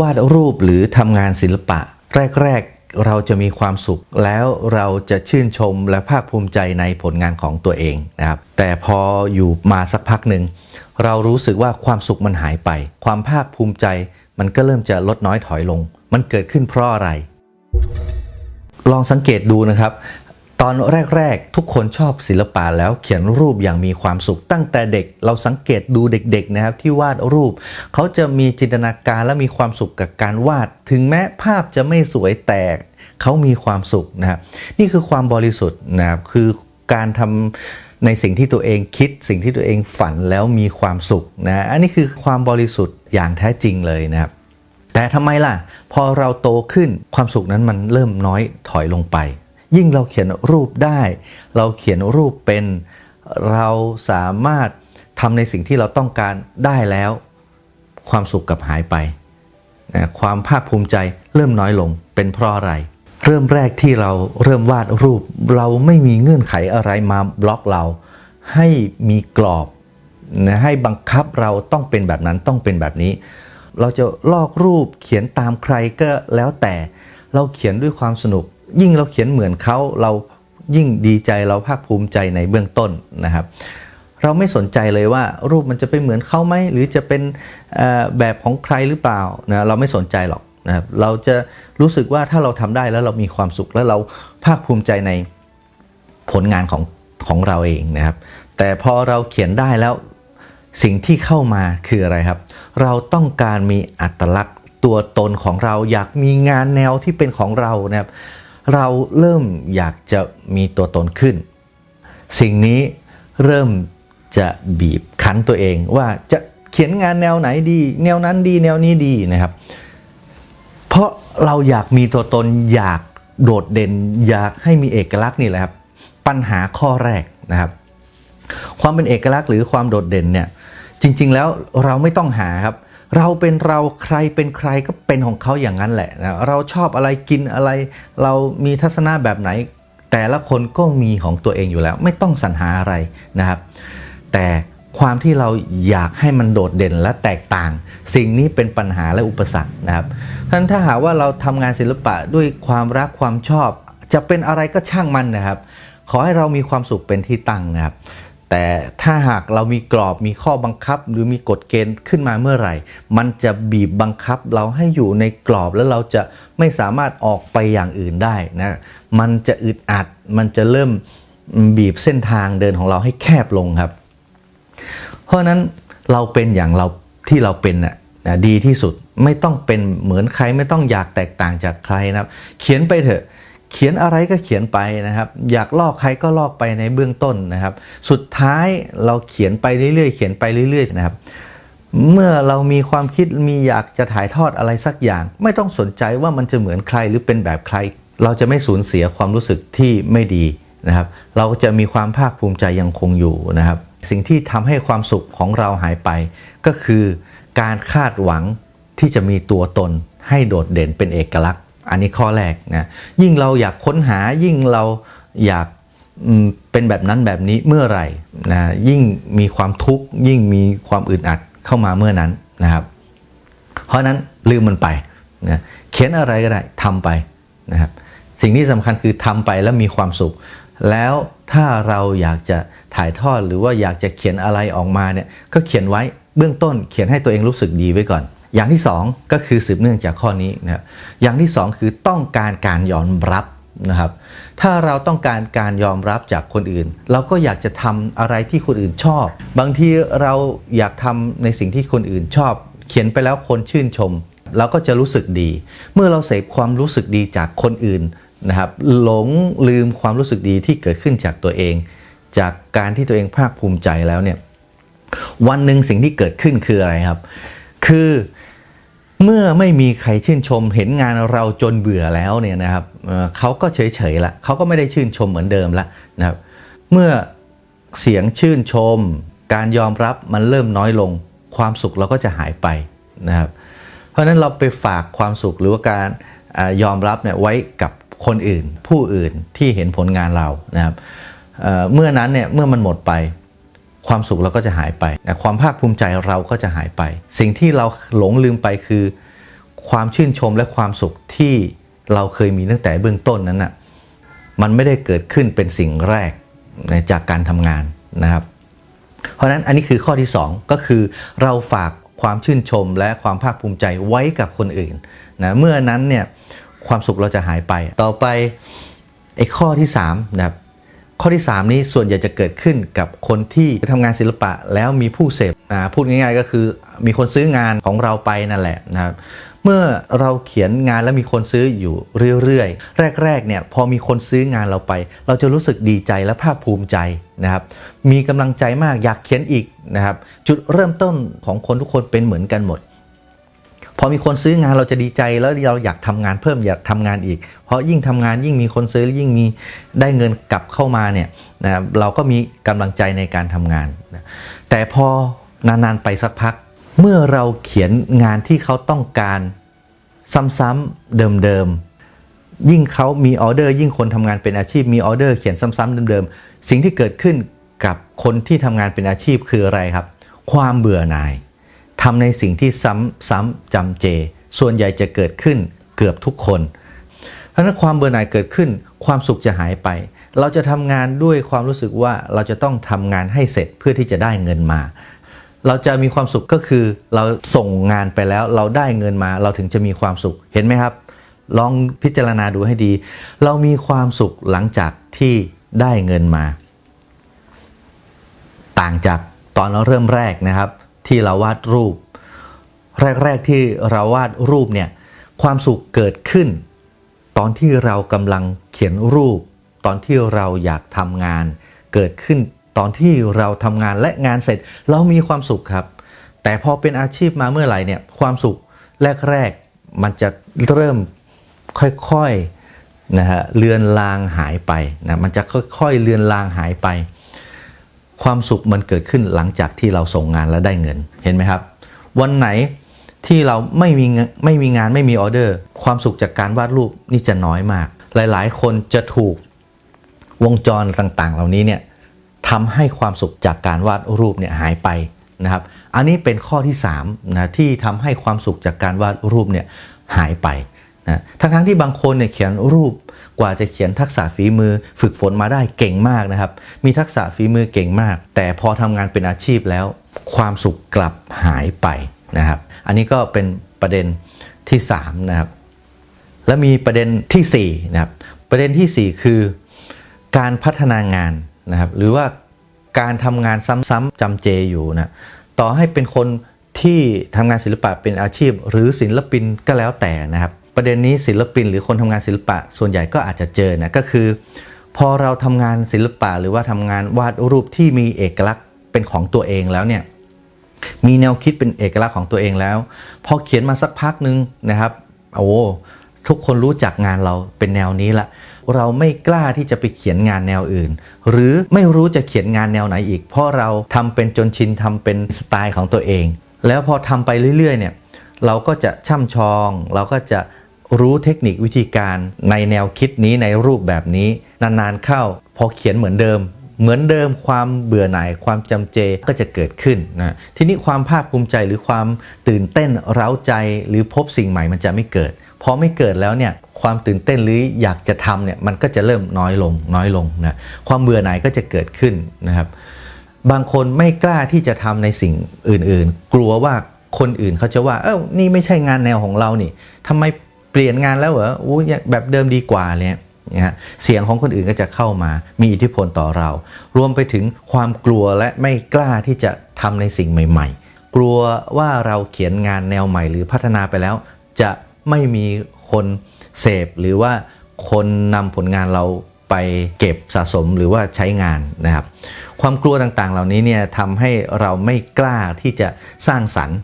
วาดรูปหรือทำงานศิลปะ แรก ๆ เราจะมีความสุข แล้วเราจะชื่นชมและภาคภูมิใจในผลงานของตัวเองนะครับ แต่พออยู่มาสักพักหนึ่งเรารู้สึกว่าความสุขมันหายไป ความภาคภูมิใจมันก็เริ่มจะลดน้อยถอยลง มันเกิดขึ้นเพราะอะไร ลองสังเกตดูนะครับ ตอนแรกๆ ทุกคนชอบศิลปะแล้วเขียนรูปอย่างมีความสุขตั้งแต่เด็กเราสังเกตดูเด็กๆนะครับที่วาดรูป เขาจะมีจินตนาการและมีความสุขกับการวาด ถึงแม้ภาพจะไม่สวยแต่เขามีความสุขนะครับนี่คือความบริสุทธิ์นะครับคือการทำในสิ่งที่ตัวเองคิด สิ่งที่ตัวเองฝันแล้วมีความสุขนะอันนี้คือความบริสุทธิ์อย่างแท้จริงเลยนะครับแต่ทำไมล่ะ พอเราโตขึ้นความสุขนั้นมันเริ่มน้อยถอยลงไป ยิ่งเราเขียนรูปได้ เราเขียนรูปเป็น เราสามารถทำในสิ่งที่เราต้องการได้แล้ว ความสุขกับหายไปนะความภาคภูมิใจเริ่มน้อยลงเป็นเพราะอะไร เริ่มแรกที่เราเริ่มวาดรูป เราไม่มีเงื่อนไขอะไรมาบล็อกเรา ให้มีกรอบนะให้บังคับเราต้องเป็นแบบนั้นต้องเป็นแบบนี้ เราจะลอกรูปเขียนตามใครก็แล้วแต่ เราเขียนด้วยความสนุก ยิ่งเราเขียนเหมือนเขาเรายิ่งดีใจเราภาคภูมิใจในเบื้องต้นนะครับ เราไม่สนใจเลยว่ารูปมันจะไปเหมือนเขาไหมหรือจะเป็นแบบของใครหรือเปล่านะเราไม่สนใจหรอกนะครับเราจะรู้สึกว่าถ้าเราทำได้แล้วเรามีความสุขแล้วเราภาคภูมิใจในผลงานของของเราเองนะครับ แต่พอเราเขียนได้แล้วสิ่งที่เข้ามาคืออะไรครับ เราต้องการมีอัตลักษณ์ตัวตนของเราอยากมีงานแนวที่เป็นของเรานะครับ เราเริ่มอยากจะมีตัวตนขึ้น สิ่งนี้เริ่มจะบีบคั้นตัวเองว่าจะเขียนงานแนวไหนดี แนวนั้นดีแนวนี้ดีนะครับ เพราะเราอยากมีตัวตนอยากโดดเด่น อยากให้มีเอกลักษณ์นี่แหละครับ ปัญหาข้อแรกนะครับ ความเป็นเอกลักษณ์หรือความโดดเด่นเนี่ยจริง ๆ แล้วเราไม่ต้องหาครับ เราเป็นเราใครเป็นใครก็เป็นของเขาอย่างนั้นแหละนะเราชอบอะไรกินอะไร เรามีทัศนะแบบไหน แต่ละคนก็มีของตัวเองอยู่แล้ว ไม่ต้องสรรหาอะไรนะครับ แต่ความที่เราอยากให้มันโดดเด่นและแตกต่าง สิ่งนี้เป็นปัญหาและอุปสรรคนะครับท่านถ้าหาว่าเราทำงานศิลปะด้วยความรักความชอบ จะเป็นอะไรก็ช่างมันนะครับ ขอให้เรามีความสุขเป็นที่ตั้งนะครับ แต่ถ้าหากเรามีกรอบมีข้อบังคับ หรือมีกฎเกณฑ์ขึ้นมาเมื่อไหร่ มันจะบีบบังคับเราให้อยู่ในกรอบแล้วเราจะไม่สามารถออกไปอย่างอื่นได้นะมันจะอึดอัดมันจะเริ่มบีบเส้นทางเดินของเราให้แคบลงครับ เพราะนั้นเราเป็นอย่างเราที่เราเป็นน่ะนะดีที่สุดไม่ต้องเป็นเหมือนใครไม่ต้องอยากแตกต่างจากใครนะครับ เขียนไปเถอะ เขียนอะไรก็เขียนไปนะครับ อยากลอกใครก็ลอกไปในเบื้องต้นนะครับ สุดท้ายเราเขียนไปเรื่อยๆ เขียนไปเรื่อยๆนะครับ เมื่อเรามีความคิดมีอยากจะถ่ายทอดอะไรสักอย่าง ไม่ต้องสนใจว่ามันจะเหมือนใครหรือเป็นแบบใคร เราจะไม่สูญเสียความรู้สึกที่ไม่ดีนะครับ เราจะมีความภาคภูมิใจยังคงอยู่นะครับ สิ่งที่ทำให้ความสุขของเราหายไป ก็คือการคาดหวังที่จะมีตัวตนให้โดดเด่นเป็นเอกลักษณ์ อันนี้ข้อแรกนะยิ่งเราอยากค้นหายิ่งเราอยากเป็นแบบนั้นแบบนี้เมื่อไหร่นะยิ่งมีความทุกข์ยิ่งมีความอึดอัดเข้ามาเมื่อนั้นนะครับ เพราะนั้นลืมมันไปนะเขียนอะไรก็ได้ทำไปนะครับ สิ่งที่สำคัญคือทำไปแล้วมีความสุข แล้วถ้าเราอยากจะถ่ายทอดหรือว่าอยากจะเขียนอะไรออกมาเนี่ยก็เขียนไว้เบื้องต้นเขียนให้ตัวเองรู้สึกดีไว้ก่อน อย่างที่สองก็คือสืบเนื่องจากข้อนี้นะครับอย่างที่สองคือต้องการการยอมรับนะครับ ถ้าเราต้องการการยอมรับจากคนอื่น เราก็อยากจะทำอะไรที่คนอื่นชอบ บางทีเราอยากทำในสิ่งที่คนอื่นชอบ เขียนไปแล้วคนชื่นชม เราก็จะรู้สึกดี เมื่อเราเสพความรู้สึกดีจากคนอื่นนะครับ หลงลืมความรู้สึกดีที่เกิดขึ้นจากตัวเอง จากการที่ตัวเองภาคภูมิใจแล้วเนี่ยวันหนึ่งสิ่งที่เกิดขึ้นคืออะไรครับ คือ เมื่อไม่มีใครชื่นชมเห็นงานเราจนเบื่อแล้วเนี่ยนะครับเขาก็เฉยๆละเขาก็ไม่ได้ชื่นชมเหมือนเดิมละนะครับ เมื่อเสียงชื่นชม การยอมรับมันเริ่มน้อยลง ความสุขเราก็จะหายไปนะครับ เพราะฉะนั้นเราไปฝากความสุขหรือว่าการอยอมรับเนี่ยไว้กับคนอื่น ผู้อื่นที่เห็นผลงานเรานะครับเมื่อนั้นเนี่ยเมื่อมันหมดไป ความสุขเราก็จะหายไปนะความภาคภูมิใจเราก็จะหายไป สิ่งที่เราหลงลืมไปคือ ความชื่นชมและความสุขที่เราเคยมีตั้งแต่เบื้องต้นนั้นน่ะมันไม่ได้เกิดขึ้นเป็นสิ่งแรกจากการทำงานนะครับ เพราะฉะนั้นอันนี้คือข้อที่ 2 ก็คือเราฝากความชื่นชมและความภาคภูมิใจไว้กับคนอื่นนะเมื่อนั้นเนี่ยความสุขเราจะหายไป ต่อไปไอ้ข้อที่3นะครับ ข้อที่ 3 นี้ส่วนใหญ่จะเกิดขึ้นกับคนที่ทำงานศิลปะแล้วมีผู้เสพพูดง่ายๆ ก็คือมีคนซื้องานของเราไปนั่นแหละนะครับเมื่อเราเขียนงานแล้วมีคนซื้ออยู่เรื่อยๆ แรกๆเนี่ยพอมีคนซื้องานเราไป เราจะรู้สึกดีใจและภาคภูมิใจนะครับมีกำลังใจมากอยากเขียนอีกนะครับจุดเริ่มต้นของคนทุกคนเป็นเหมือนกันหมด พอมีคนซื้องานเราจะดีใจแล้วเราอยากทำงานเพิ่มอยากทำงานอีก เพราะยิ่งทำงานยิ่งมีคนซื้อยิ่งมีได้เงินกลับเข้ามาเนี่ยนะเราก็มีกำลังใจในการทำงานนะแต่พอนานๆไปสักพัก เมื่อเราเขียนงานที่เขาต้องการซ้ำๆเดิมๆยิ่งเขามีออเดอร์ ยิ่งคนทำงานเป็นอาชีพมีออเดอร์เขียนซ้ำๆเดิมๆสิ่งที่เกิดขึ้นกับคนที่ทำงานเป็นอาชีพคืออะไรครับ ความเบื่อหน่าย ทำในสิ่งที่ซ้ำๆจำเจ ส่วนใหญ่จะเกิดขึ้นเกือบทุกคนเพราะฉะนั้นความเบื่อหน่ายเกิดขึ้น ความสุขจะหายไป เราจะทำงานด้วยความรู้สึกว่าเราจะต้องทำงานให้เสร็จเพื่อที่จะได้เงินมา เราจะมีความสุขก็คือเราส่งงานไปแล้วเราได้เงินมา เราถึงจะมีความสุขเห็นไหมครับ ลองพิจารณาดูให้ดี เรามีความสุขหลังจากที่ได้เงินมา ต่างจากตอนเราเริ่มแรกนะครับ ที่เราวาดรูป แรก ๆ ที่เราวาดรูปเนี่ยความสุขเกิดขึ้น ตอนที่เรากำลังเขียนรูป ตอนที่เราอยากทำงาน เกิดขึ้นตอนที่เราทำงานและงานเสร็จ เรามีความสุขครับ แต่พอเป็นอาชีพมาเมื่อไหร่เนี่ยความสุขแรก ๆ มันจะเริ่มค่อยๆนะฮะเลือนลางหายไปนะมันจะค่อยๆเลือนลางหายไป ความสุขมันเกิดขึ้นหลังจากที่เราส่งงานแล้วได้เงินเห็นไหมครับ วันไหนที่เราไม่มีไม่มีงานไม่มีออเดอร์ ความสุขจากการวาดรูปนี่จะน้อยมาก หลายๆ คนจะถูกวงจรต่างๆ เหล่านี้เนี่ยทำให้ความสุขจากการวาดรูปเนี่ยหายไปนะครับ อันนี้เป็นข้อที่3นะที่ทำให้ความสุขจากการวาดรูปเนี่ยหายไปนะทั้งๆที่บางคนเนี่ยเขียนรูป กว่าจะเขียนทักษะฝีมือ ฝึกฝนมาได้เก่งมากนะครับ มีทักษะฝีมือเก่งมาก แต่พอทำงานเป็นอาชีพแล้ว ความสุขกลับหายไปนะครับ อันนี้ก็เป็นประเด็นที่3นะครับและมีประเด็นทีสี่4นะครับประเด็นทีสี่ 4 คือการพัฒนางานนะครับ หรือว่าการทำงานซ้ำๆจำเจอยู่นะต่อให้เป็นคนที่ทำงานศิลปะเป็นอาชีพ หรือศิลปินก็แล้วแต่นะครับ ประเด็นนี้ศิลปิน หรือคนทำงานศิลปะ ส่วนใหญ่ก็อาจจะเจอนะก็คือ พอเราทำงานศิลปะหรือว่าทำงานวาดรูปที่มีเอกลักษณ์เป็นของตัวเองแล้วเนี่ยมีแนวคิดเป็นเอกลักษณ์ของตัวเองแล้ว พอเขียนมาสักพักหนึ่งนะครับโอ้ทุกคนรู้จักงานเราเป็นแนวนี้ละ เราไม่กล้าที่จะไปเขียนงานแนวอื่น หรือไม่รู้จะเขียนงานแนวไหนอีก เพราะเราทำเป็นจนชินทำเป็นสไตล์ของตัวเอง แล้วพอทำไปเรื่อยๆเนี่ยเราก็จะช่ำชอง เราก็จะ รู้เทคนิควิธีการในแนวคิดนี้ในรูปแบบนี้ นานๆเข้าพอเขียนเหมือนเดิม เหมือนเดิมความเบื่อหน่ายความจำเจก็จะเกิดขึ้นนะทีนี้ความภาคภูมิใจหรือความตื่นเต้นเร้าใจหรือพบสิ่งใหม่มันจะไม่เกิดพอไม่เกิดแล้วเนี่ยความตื่นเต้นหรืออยากจะทำเนี่ยมันก็จะเริ่มน้อยลงน้อยลงนะความเบื่อหน่ายก็จะเกิดขึ้นนะครับ บางคนไม่กล้าที่จะทำในสิ่งอื่นๆ กลัวว่าคนอื่นเขาจะว่า เอ้านี่ไม่ใช่งานแนวของเรานี่ทำไม เปลี่ยนงานแล้วเหรออู้แบบเดิมดีกว่าเนี่ยนะฮะเสียงของคนอื่นก็จะเข้ามา มีอิทธิพลต่อเรา รวมไปถึงความกลัวและไม่กล้าที่จะทำในสิ่งใหม่ ๆ กลัวว่าเราเขียนงานแนวใหม่ หรือพัฒนาไปแล้ว จะไม่มีคนเสพหรือว่าคนนำผลงานเราไปเก็บสะสมหรือว่าใช้งานนะครับ ความกลัวต่างๆ เหล่านี้เนี่ยทำให้เราไม่กล้าที่จะสร้างสรรค์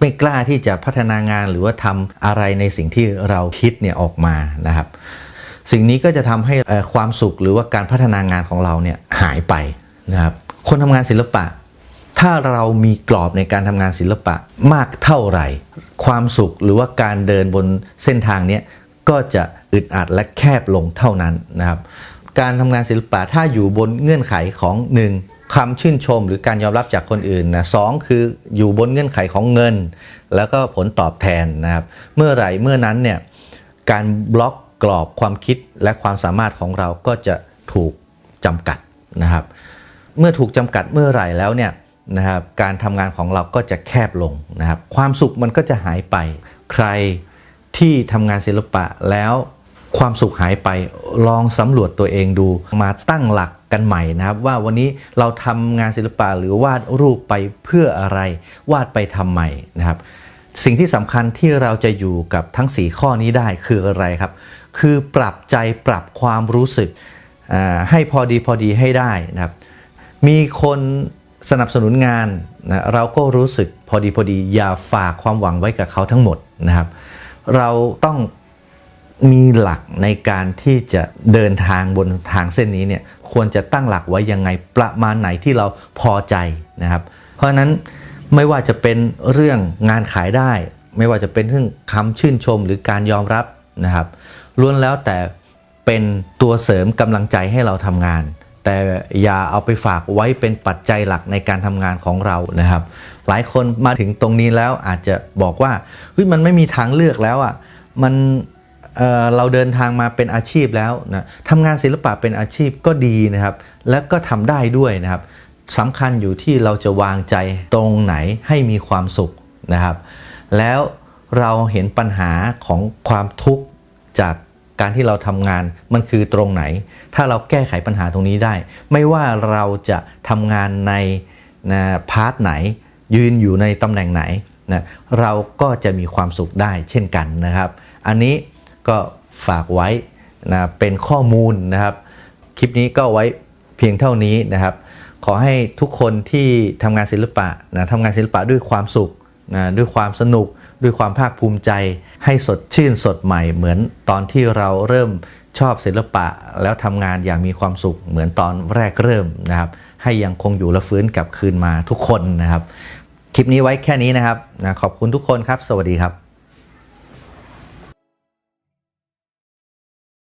ไม่กล้าที่จะพัฒนางานหรือว่าทำอะไรในสิ่งที่เราคิดเนี่ยออกมานะครับ สิ่งนี้ก็จะทำให้ความสุขหรือว่าการพัฒนางานของเราเนี่ยหายไปนะครับคนทำงานศิลปะ ถ้าเรามีกรอบในการทำงานศิลปะมากเท่าไหร่ ความสุขหรือว่าการเดินบนเส้นทางเนี้ยก็จะอึดอัดและแคบลงเท่านั้นนะครับการทำงานศิลปะถ้าอยู่บนเงื่อนไขของ 1. คำชื่นชมหรือการยอมรับจากคนอื่นนะสองคืออยู่บนเงื่อนไขของเงิน แล้วก็ผลตอบแทนนะครับ เมื่อไหร่เมื่อนั้นเนี่ยการบล็อกกรอบความคิดและความสามารถของเราก็จะถูกจำกัดนะครับ เมื่อถูกจำกัดเมื่อไหร่แล้วเนี่ยนะครับการทำงานของเราก็จะแคบลงนะครับ ความสุขมันก็จะหายไป ใครที่ทำงานศิลปะแล้วความสุขหายไปลองสำรวจตัวเองดูมาตั้งหลัก กันใหม่นะครับ ว่าวันนี้เราทำงานศิลปะหรือวาดรูปไปเพื่ออะไร วาดไปทำไมนะครับ สิ่งที่สำคัญที่เราจะอยู่กับทั้ง 4 ข้อนี้ได้คืออะไรครับ คือปรับใจปรับความรู้สึกให้พอดีพอดีให้ได้นะครับ มีคนสนับสนุนงานนะเราก็รู้สึกพอดีพอดีอย่าฝากความหวังไว้กับเขาทั้งหมดนะครับ เราต้อง มีหลักในการที่จะเดินทางบนทางเส้นนี้เนี่ยควรจะตั้งหลักไว้ยังไงประมาณไหนที่เราพอใจนะครับ เพราะนั้นไม่ว่าจะเป็นเรื่องงานขายได้ ไม่ว่าจะเป็นเรื่องคำชื่นชมหรือการยอมรับนะครับล้วนแล้วแต่เป็นตัวเสริมกำลังใจให้เราทำงาน แต่อย่าเอาไปฝากไว้เป็นปัจจัยหลักในการทำงานของเรานะครับ หลายคนมาถึงตรงนี้แล้วอาจจะบอกว่าเฮ้ยมันไม่มีทางเลือกแล้วอะมัน เราเดินทางมาเป็นอาชีพแล้วนะทำงานศิลปะเป็นอาชีพก็ดีนะครับ และก็ทำได้ด้วยนะครับสำคัญอยู่ที่เราจะวางใจตรงไหนให้มีความสุขนะครับ แล้วเราเห็นปัญหาของความทุกข์จากการที่เราทำงานมันคือตรงไหน ถ้าเราแก้ไขปัญหาตรงนี้ได้ ไม่ว่าเราจะทำงานในนะพาร์ทไหน ยืนอยู่ในตำแหน่งไหนนะเราก็จะมีความสุขได้เช่นกันนะครับ อันนี้ ก็ฝากไว้นะเป็นข้อมูลนะครับ คลิปนี้ก็ไว้เพียงเท่านี้นะครับ ขอให้ทุกคนที่ทำงานศิลปะนะทำงานศิลปะด้วยความสุขนะด้วยความสนุก ด้วยความภาคภูมิใจ ให้สดชื่นสดใหม่เหมือนตอนที่เราเริ่มชอบศิลปะแล้วทำงานอย่างมีความสุขเหมือนตอนแรกเริ่มนะครับ ให้ยังคงอยู่และฟื้นกลับคืนมาทุกคนนะครับ คลิปนี้ไว้แค่นี้นะครับนะขอบคุณทุกคนครับ สวัสดีครับ